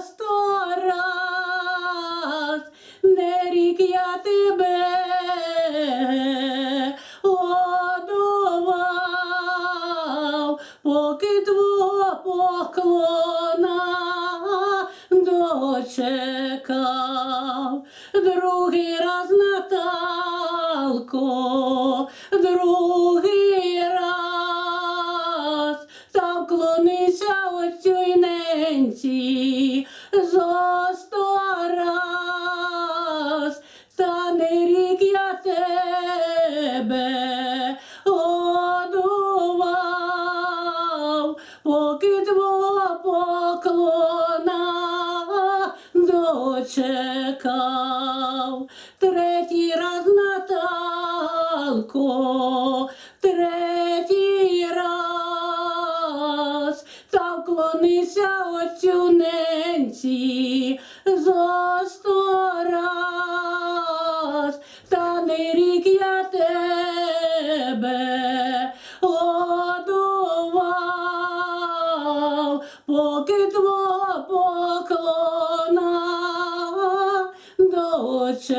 сто раз, не рік я тебе одував, поки твого поклона дочекав, другий раз Наталко, другий раз та вклонив ненці зо сто раз, та не рік я тебе годував, поки твого поклона дочекав. Третій раз Наталко, ненці зо сто раз, та не рік я тебе годував, поки твого поклона дочекав.